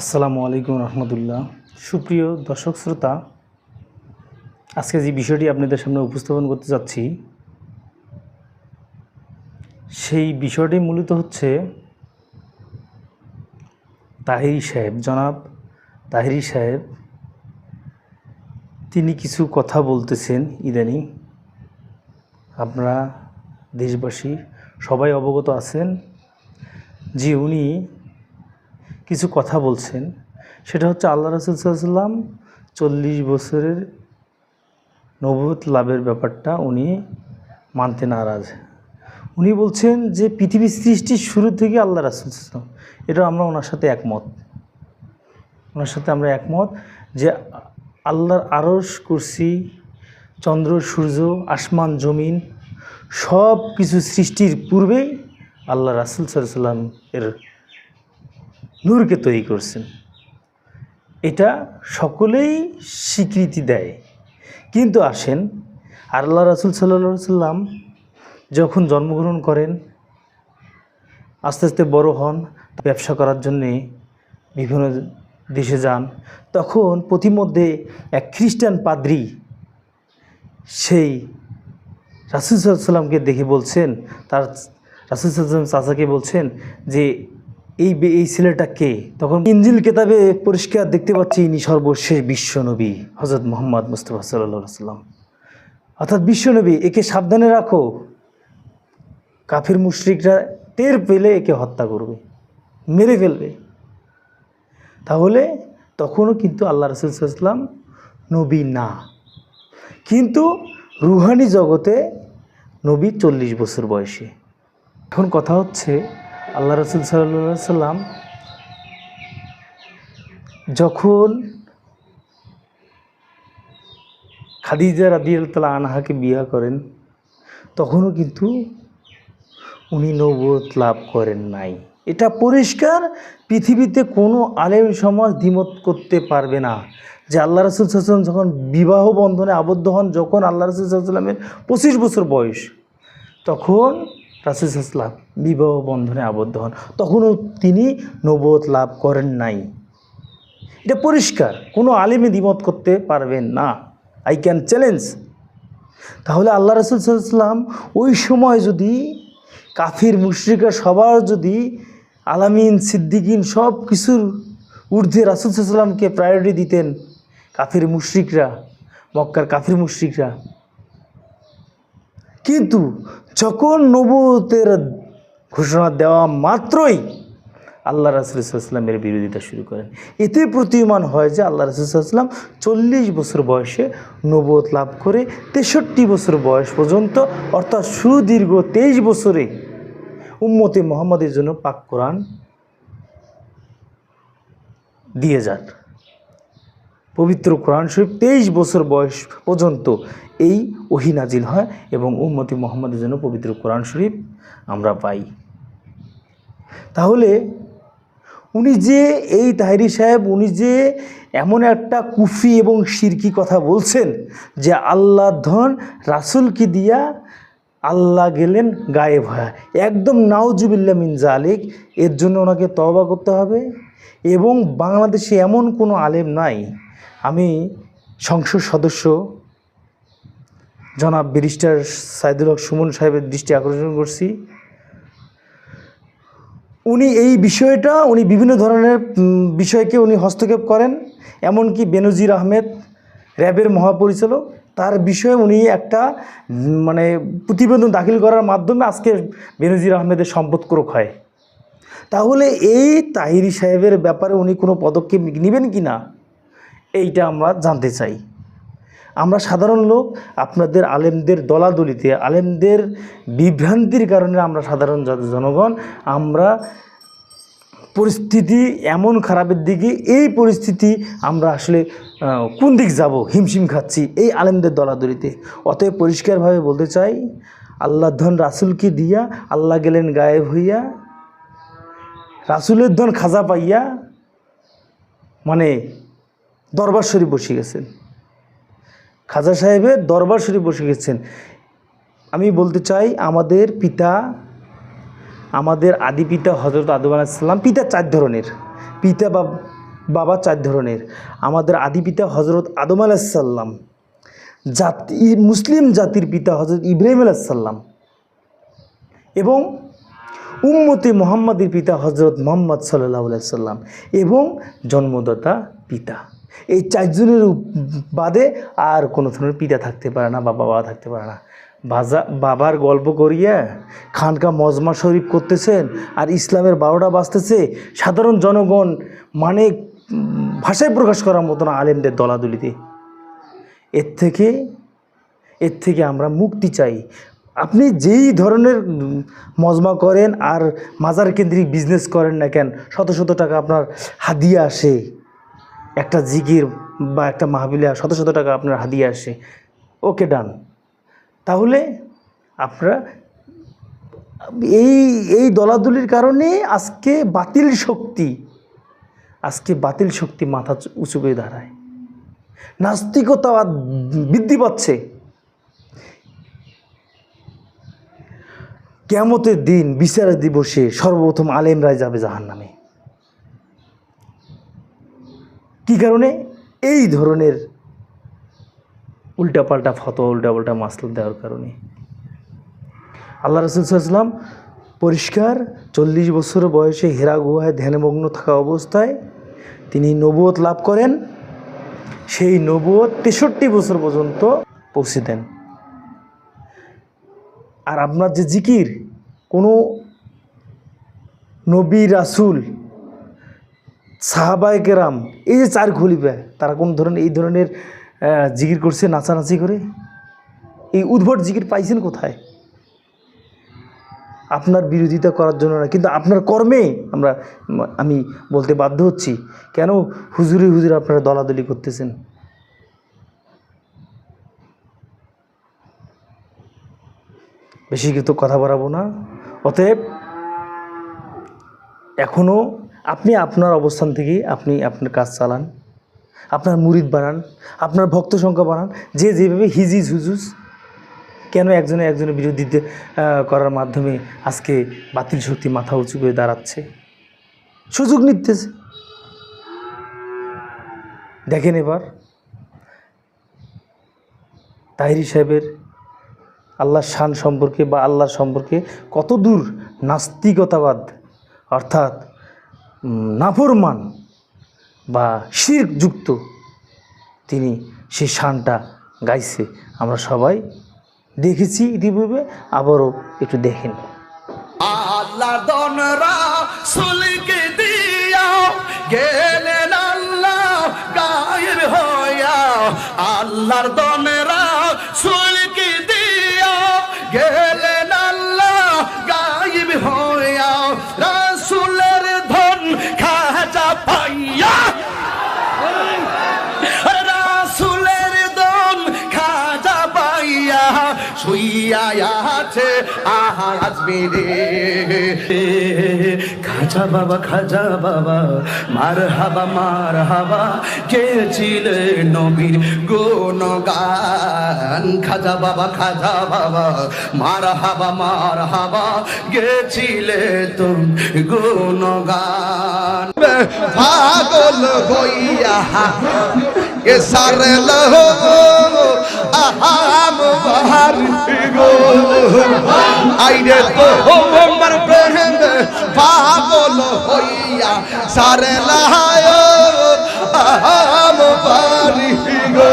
আসসালামু আলাইকুম রহমতুল্লাহ। সুপ্রিয় দর্শক শ্রোতা, আজকে যে বিষয়টি আপনাদের সামনে উপস্থাপন করতে যাচ্ছি, সেই বিষয়টি মূলত হচ্ছে তাহিরি সাহেব। জনাব তাহিরি সাহেব, তিনি কিছু কথা বলতেছেন ইদানিং। আপনারা দেশবাসী সবাই অবগত আছেন যে উনি কিছু কথা বলছেন। সেটা হচ্ছে আল্লাহ রসুল সাল্লাম চল্লিশ বছরের নবুত লাভের ব্যাপারটা উনি মানতে নারাজ। উনি বলছেন যে পৃথিবীর সৃষ্টির শুরু থেকে আল্লাহ রাসুল এটা আমরা ওনার সাথে একমত। ওনার সাথে আমরা একমত যে আল্লাহর আরস কুরসি, চন্দ্র, সূর্য, আসমান, জমিন সব কিছু সৃষ্টির পূর্বেই আল্লাহ রাসুল সাল্লাম এর নূরকে তৈরি করছেন। এটা সকলেই স্বীকৃতি দেয়। কিন্তু আসেন আল্লাহ রাসুল সাল্লা সাল্লাম যখন জন্মগ্রহণ করেন, আস্তে আস্তে বড় হন, ব্যবসা করার জন্যে বিভিন্ন দেশে যান, তখন প্রতিমধ্যে এক খ্রিস্টান পাদ্রি সেই রাসুল সাল্লামকে দেখে বলছেন, তার রাসুল সাল্লাম চাচাকে বলছেন যে এই এই ছেলেটা কে? তখন ইঞ্জিল কেতাবে পরিষ্কার দেখতে পাচ্ছি ইনি সর্বশেষ বিশ্বনবী হজরত মোহাম্মদ মুস্তফা সাল্লাম অর্থাৎ বিশ্বনবী একে সাবধানে রাখো। কাফির মুশরিকরা টের পেলে একে হত্যা করবে, মেরে ফেলবে। তাহলে তখনও কিন্তু আল্লাহ রসুলাম নবী না। কিন্তু রুহানি জগতে নবী চল্লিশ বছর বয়সে। এখন কথা হচ্ছে আল্লাহ রসুল সাল্লা সাল্লাম যখন খাদিজা রাদিয়াল্লাহ আনহাকে বিয়া করেন, তখনও কিন্তু উনি নবত লাভ করেন নাই। এটা পরিষ্কার, পৃথিবীতে কোনো আলেম সমাজ দ্বিমত করতে পারবে না। যে আল্লাহ রসুল সাল্লাম যখন বিবাহ বন্ধনে আবদ্ধ হন, যখন আল্লাহ রসুল সাল্লামের পঁচিশ বছর বয়স, তখন রাসুল সাল্লাম বিবাহ বন্ধনে আবদ্ধ হন। তখনও তিনি নবত লাভ করেন নাই। এটা পরিষ্কার, কোনো আলিমে দ্বিমত করতে পারবেন না। আই ক্যান চ্যালেঞ্জ তাহলে আল্লাহ রসুল সাল্লাম ওই সময় যদি কাফির, মুশরিকরা সবার যদি আলামিন, সিদ্দিকিন সব কিছুর ঊর্ধ্বে রাসুল সাল্লামকে প্রায়োরিটি দিতেন, কাফির মুশরিকরা, মক্কার কাফির মুশরিকরা কিন্তু যখন নবতের ঘোষণা দেওয়া মাত্রই আল্লাহ রাসুলামের বিরোধিতা শুরু করেন। এতে প্রতীয়মান হয় যে আল্লাহ রাসুলাম চল্লিশ বছর বয়সে নবত লাভ করে তেষট্টি বছর বয়স পর্যন্ত, অর্থাৎ সুদীর্ঘ তেইশ বছরে উম্মতে মোহাম্মদের জন্য পাক কোরআন দিয়ে যান। পবিত্র কোরআন শরীফ তেইশ বছর বয়স পর্যন্ত এই ওহি নাজিল হয় এবং উম্মতি মোহাম্মদের জন্য পবিত্র কোরআন শরীফ আমরা পাই। তাহলে উনি যে এই তাহিরি সাহেব, উনি যে এমন একটা কুফি এবং সিরকি কথা বলছেন যে আল্লাহ ধন রাসুলকে দিয়া আল্লাহ গেলেন গায়েব হয়। একদম নাউজুবিল্লা মিন জালিক এর জন্য ওনাকে তওবা করতে হবে এবং বাংলাদেশে এমন কোনো আলেম নাই আমি সংসদ সদস্য জনাব ব্যারিস্টার সাইদুল হক সুমন সাহেবের দৃষ্টি আকর্ষণ করছি। উনি এই বিষয়টা, উনি বিভিন্ন ধরনের বিষয়কে উনি হস্তক্ষেপ করেন। এমনকি বেনজির আহমেদ, র্যাবের মহাপরিচালক, তার বিষয়ে উনি একটা মানে প্রতিবেদন দাখিল করার মাধ্যমে আজকে বেনজির আহমেদের সম্পদক্রোক হয়। তাহলে এই তাহিরি সাহেবের ব্যাপারে উনি কোনো পদক্ষেপ নেবেন কি না এইটা আমরা জানতে চাই। আমরা সাধারণ লোক, আপনাদের আলেমদের দলাদলিতে, আলেমদের বিভ্রান্তির কারণে আমরা সাধারণ জনগণ, আমরা পরিস্থিতি এমন খারাপের দিকে, এই পরিস্থিতি আমরা আসলে কোন দিক যাব? হিমশিম খাচ্ছি এই আলেমদের দলাদলিতে। অতএব পরিষ্কারভাবে বলতে চাই আল্লাহ ধন রাসুলকে দিয়া, আল্লাহ গেলেন গায়েব হইয়া, রাসুলের ধন খাজা পাইয়া মানে দরবার শরীফ বসে গেছেন। খাজা সাহেবের দরবার শরীফ বসে গেছেন। আমি বলতে চাই, আমাদের পিতা, আমাদের আদি পিতা হজরত আদম আলাইসাল্লাম পিতা চার ধরনের। পিতা বা বাবা চার ধরনের। আমাদের আদি পিতা হজরত আদম আলাহিসাল্লাম জাতি, মুসলিম জাতির পিতা হজরত ইব্রাহিম আলাহিসাল্লাম এবং উম্মতে মোহাম্মদের পিতা হজরত মোহাম্মদ সাল্লাহ সাল্লাম এবং জন্মদাতা পিতা। এই চারজনের বাদে আর কোনো ধরনের পিতা থাকতে পারে না বা বাবা থাকতে পারে না। বাজা বাবার গল্প করিয়া খানকা মজমা শরীফ করতেছেন আর ইসলামের বারোটা বাজতেছে, সাধারণ জনগণ মানে ভাষায় প্রকাশ করার মতো না আলেমদের দলাদলিতে। এর থেকে এর থেকে আমরা মুক্তি চাই। আপনি যেই ধরনের মজমা করেন আর মাজার কেন্দ্রিক বিজনেস করেন না কেন, শত শত টাকা আপনার হাদিয়া আসে। একটা জিগির বা একটা মাহবিলে শত শত টাকা আপনার হাদিয়া আসে। ওকে, ডান। তাহলে আপনারা এই এই দলাদলির কারণে আজকে বাতিল শক্তি, আজকে বাতিল শক্তি মাথা উঁচু করে দাঁড়ায়। নাস্তিকতা বৃদ্ধি পাচ্ছে। কেমতের দিন বিচার দিবসে সর্বপ্রথম আলেমরাই যাবে জাহান নামে কি কারণে? এই ধরনের উল্টাপাল্টা ফটো উল্টাপাল্টা মাসলা দেওয়ার কারণে। আল্লাহ রসুল সাল্লাম পরিষ্কার চল্লিশ বছর বয়সে হেরা গুহায় ধ্যানমগ্ন থাকা অবস্থায় তিনি নবুয়ত লাভ করেন। সেই নবুয়ত তেষট্টি বছর পর্যন্ত পৌঁছে দেন। আর আপনার যে জিকির, কোনো নবী রাসুল সাহাবায় কেরাম, এই যে চার খলিফা, তারা কোন ধরনের, এই ধরনের জিকির করছে, নাচানাচি করে? এই উদ্ভট জিকির পাইছেন কোথায়? আপনার বিরোধিতা করার জন্য না, কিন্তু আপনার কর্মে আমরা, আমি বলতে বাধ্য হচ্ছি, কেন হুজুরে হুজুরে আপনারা দলাদলি করতেছেন? বেশি কিন্তু কথা বাড়াবো না। অতএব এখনও আপনি আপনার অবস্থান থেকেই আপনি আপনার কাজ চালান, আপনার মুরিদ বানান, আপনার ভক্ত সংখ্যা বানান, যে যেভাবে হিজিজ হুজুজ, কেন একজনে একজনের বিরোধিতা করার মাধ্যমে আজকে বাতিল শক্তি মাথা উঁচু করে দাঁড়াচ্ছে? সুযোগ নিতেছে। দেখেন এবার, তাহিরি সাহেবের আল্লাহর শান সম্পর্কে বা আল্লাহর সম্পর্কে কত দূর নাস্তিকতাবাদ, অর্থাৎ নাফরমান বা শির যুক্ত, তিনি সেই শানটা গাইছে। আমরা সবাই দেখেছি ইতিপূর্বে, আবারও একটু দেখেন। আল্লাহ আল্লাহর দনরা আছে আহাজ মেরে খাজা বাবা খাজা বাবা মার হাবা মার হাবা কে ছিলে নবীর গুণগান। খাজা বাবা খাজা বাবা মার হাবা মার হাবা গেছিলে তুম গুণগান। পাগল হইয়া এ সারে লহো আহাম বাহার গো আইরে তো আমার প্রেম পাগল হইয়া সারে লাহায় আহাম বাহারি গো